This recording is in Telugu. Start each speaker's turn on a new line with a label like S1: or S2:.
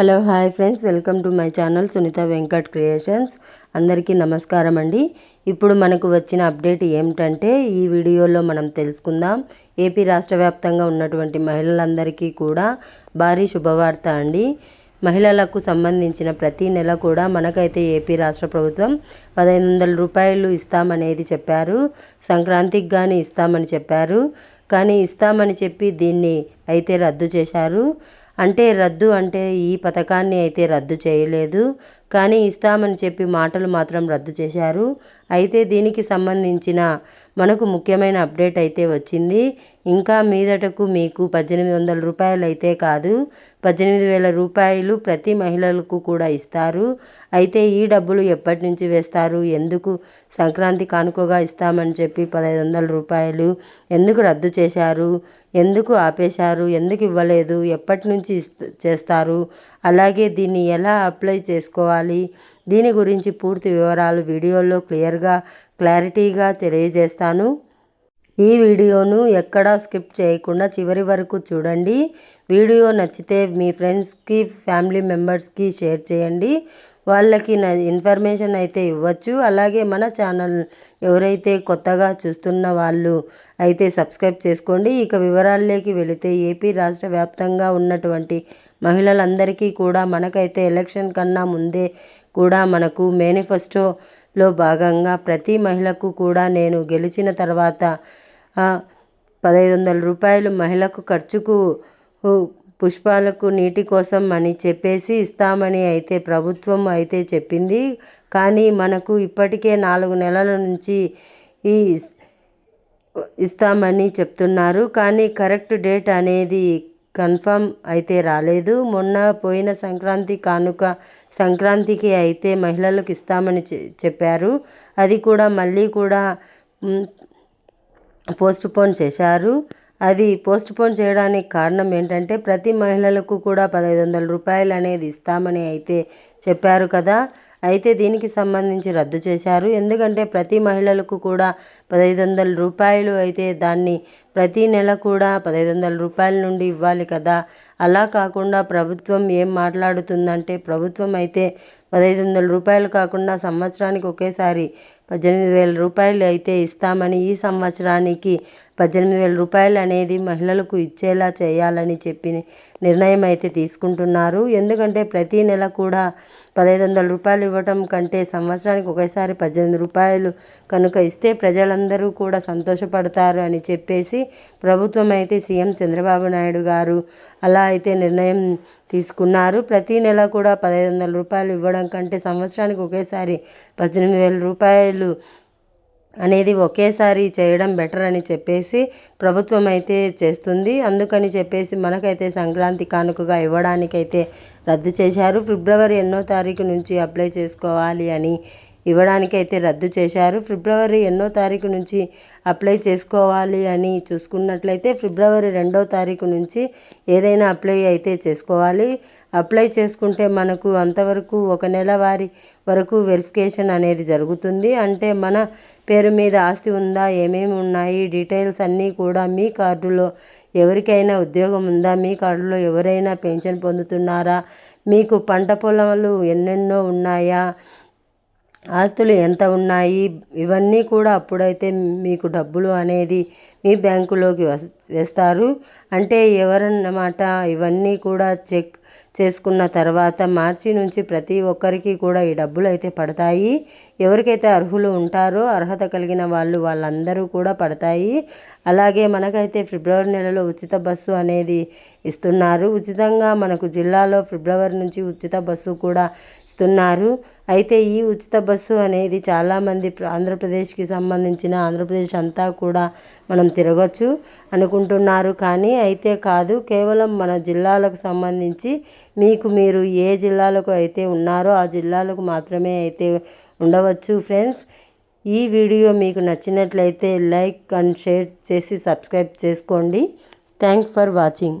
S1: Hello hi friends. Welcome to my channel Sunitha Venkat creations. అందరికీ నమస్కారం అండి. ఇప్పుడు మనకు వచ్చిన అప్డేట్ ఏమిటంటే ఈ వీడియోలో మనం తెలుసుకుందాం. ఏపీ రాష్ట్ర వ్యాప్తంగా ఉన్నటువంటి మహిళలందరికీ కూడా భారీ శుభవార్త అండి. మహిళలకు సంబంధించిన ప్రతి నెల కూడా మనకైతే ఏపీ రాష్ట్ర ప్రభుత్వం పదహైదు వందల రూపాయలు ఇస్తామనేది చెప్పారు. సంక్రాంతికి కానీ ఇస్తామని చెప్పారు. కానీ ఇస్తామని చెప్పి దీన్ని అయితే రద్దు చేశారు. అంటే రద్దు అంటే ఈ పథకాన్ని అయితే రద్దు చేయలేదు. కానీ ఇస్తామని చెప్పి మాటలు మాత్రం రద్దు చేశారు. అయితే దీనికి సంబంధించిన మనకు ముఖ్యమైన అప్డేట్ అయితే వచ్చింది. ఇంకా మీదటకు మీకు పద్దెనిమిది వందల రూపాయలు అయితే కాదు పద్దెనిమిది వేల రూపాయలు ప్రతి మహిళలకు కూడా ఇస్తారు. అయితే ఈ డబ్బులు ఎప్పటి నుంచి వేస్తారు? ఎందుకు సంక్రాంతి కానుకగా ఇస్తామని చెప్పి పదహైదు వందల రూపాయలు ఎందుకు రద్దు చేశారు? ఎందుకు ఆపేశారు? ఎందుకు ఇవ్వలేదు? ఎప్పటి నుంచి చేస్తారు? అలాగే దీన్ని ఎలా అప్లై చేసుకోవాలి? దీని గురించి పూర్తి వివరాలు వీడియోలో క్లియర్గా క్లారిటీగా తెలియజేస్తాను. ఈ వీడియోను ఎక్కడా స్కిప్ చేయకుండా చివరి వరకు చూడండి. వీడియో నచ్చితే మీ ఫ్రెండ్స్కి ఫ్యామిలీ మెంబర్స్కి షేర్ చేయండి. వాళ్ళకి ఇన్ఫర్మేషన్ అయితే ఇవ్వచ్చు. అలాగే మన ఛానల్ ఎవరైతే కొత్తగా చూస్తున్న వాళ్ళు అయితే సబ్స్క్రైబ్ చేసుకోండి. ఇక వివరాల్లోకి వెళితే ఏపీ రాష్ట్ర వ్యాప్తంగా ఉన్నటువంటి మహిళలందరికీ కూడా మనకైతే ఎలక్షన్ కన్నా ముందే కూడా మనకు మేనిఫెస్టోలో భాగంగా ప్రతి మహిళకు కూడా నేను గెలిచిన తర్వాత పదహైదు వందల రూపాయలు మహిళకు ఖర్చుకు పుష్పాలకు నీటి కోసం అని చెప్పేసి ఇస్తామని అయితే ప్రభుత్వం అయితే చెప్పింది. కానీ మనకు ఇప్పటికే నాలుగు నెలల నుంచి ఈ ఇస్తామని చెప్తున్నారు. కానీ కరెక్ట్ డేట్ అనేది కన్ఫర్మ్ అయితే రాలేదు. మొన్న పోయిన సంక్రాంతి కానుక సంక్రాంతికి అయితే మహిళలకు ఇస్తామని చెప్పారు. అది కూడా మళ్ళీ కూడా పోస్ట్ పోన్ చేశారు. అది పోస్ట్ పోన్ చేయడానికి కారణం ఏంటంటే ప్రతి మహిళలకు కూడా పదహైదు వందల రూపాయలు అనేది ఇస్తామని అయితే చెప్పారు కదా. అయితే దీనికి సంబంధించి రద్దు చేశారు. ఎందుకంటే ప్రతి మహిళలకు కూడా పదహైదు వందల రూపాయలు అయితే దాన్ని ప్రతి నెల కూడా పదహైదు వందల రూపాయల నుండి ఇవ్వాలి కదా. అలా కాకుండా ప్రభుత్వం ఏం మాట్లాడుతుందంటే ప్రభుత్వం అయితే పదహైదు వందల రూపాయలు కాకుండా సంవత్సరానికి ఒకేసారి పద్దెనిమిది వేల రూపాయలు అయితే ఇస్తామని ఈ సంవత్సరానికి పద్దెనిమిది వేల రూపాయలు అనేది మహిళలకు ఇచ్చేలా చేయాలని చెప్పి నిర్ణయం అయితే తీసుకుంటున్నారు. ఎందుకంటే ప్రతి నెల కూడా పదహైదు వందల రూపాయలు ఇవ్వటం కంటే సంవత్సరానికి ఒకేసారి పద్దెనిమిది రూపాయలు కనుక ఇస్తే ప్రజలందరూ కూడా సంతోషపడతారు అని చెప్పేసి ప్రభుత్వం అయితే సీఎం చంద్రబాబు నాయుడు గారు అలా అయితే నిర్ణయం తీసుకున్నారు. ప్రతి నెల కూడా పదహైదు వందల రూపాయలు ఇవ్వడం కంటే సంవత్సరానికి ఒకేసారి పద్దెనిమిది వేల రూపాయలు అనేది ఒకేసారి చేయడం బెటర్ అని చెప్పేసి ప్రభుత్వం అయితే చేస్తుంది. అందుకని చెప్పేసి మనకైతే సంక్రాంతి కానుకగా ఇవ్వడానికైతే రద్దు చేశారు. ఫిబ్రవరి ఎన్నో తారీఖు నుంచి అప్లై చేసుకోవాలి అని ఇవ్వడానికైతే రద్దు చేశారు. ఫిబ్రవరి ఎన్నో తారీఖు నుంచి అప్లై చేసుకోవాలి అని చూసుకున్నట్లయితే ఫిబ్రవరి రెండో తారీఖు నుంచి ఏదైనా అప్లై అయితే చేసుకోవాలి. అప్లై చేసుకుంటే మనకు అంతవరకు ఒక నెల వారి వరకు వెరిఫికేషన్ అనేది జరుగుతుంది. అంటే మన పేరు మీద ఆస్తి ఉందా ఏమేమి ఉన్నాయి డీటెయిల్స్ అన్నీ కూడా మీ కార్డులో ఎవరికైనా ఉద్యోగం ఉందా మీ కార్డులో ఎవరైనా పెన్షన్ పొందుతున్నారా మీకు పంట పొలాలు ఎన్నెన్నో ఉన్నాయా ఆస్తులు ఎంత ఉన్నాయి? ఇవన్నీ కూడా అప్పుడైతే మీకు డబ్బులు అనేది మీ బ్యాంకులోకి వేస్తారు. అంటే ఎవరన్నమాట ఇవన్నీ కూడా చెక్ చేసుకున్న తర్వాత మార్చి నుంచి ప్రతి ఒక్కరికి కూడా ఈ డబ్బులు అయితే పడతాయి. ఎవరికైతే అర్హులు ఉంటారో అర్హత కలిగిన వాళ్ళు వాళ్ళందరూ కూడా పడతాయి. అలాగే మనకైతే ఫిబ్రవరి నెలలో ఉచిత బస్సు అనేది ఇస్తున్నారు. ఉచితంగా మనకు జిల్లాలో ఫిబ్రవరి నుంచి ఉచిత బస్సు కూడా ఇస్తున్నారు. అయితే ఈ ఉచిత బస్సు అనేది చాలామంది ఆంధ్రప్రదేశ్కి సంబంధించిన ఆంధ్రప్రదేశ్ అంతా కూడా మనం తిరగచ్చు అనుకుంటున్నారు. కానీ అయితే కాదు కేవలం మన జిల్లాలకు సంబంధించి మీకు మీరు ఏ జిల్లాలకు అయితే ఉన్నారో ఆ జిల్లాలకు మాత్రమే అయితే ఉండవచ్చు ఫ్రెండ్స్. ఈ వీడియో మీకు నచ్చినట్లయితే లైక్ అండ్ షేర్ చేసి సబ్స్క్రైబ్ చేసుకోండి. Thanks for watching.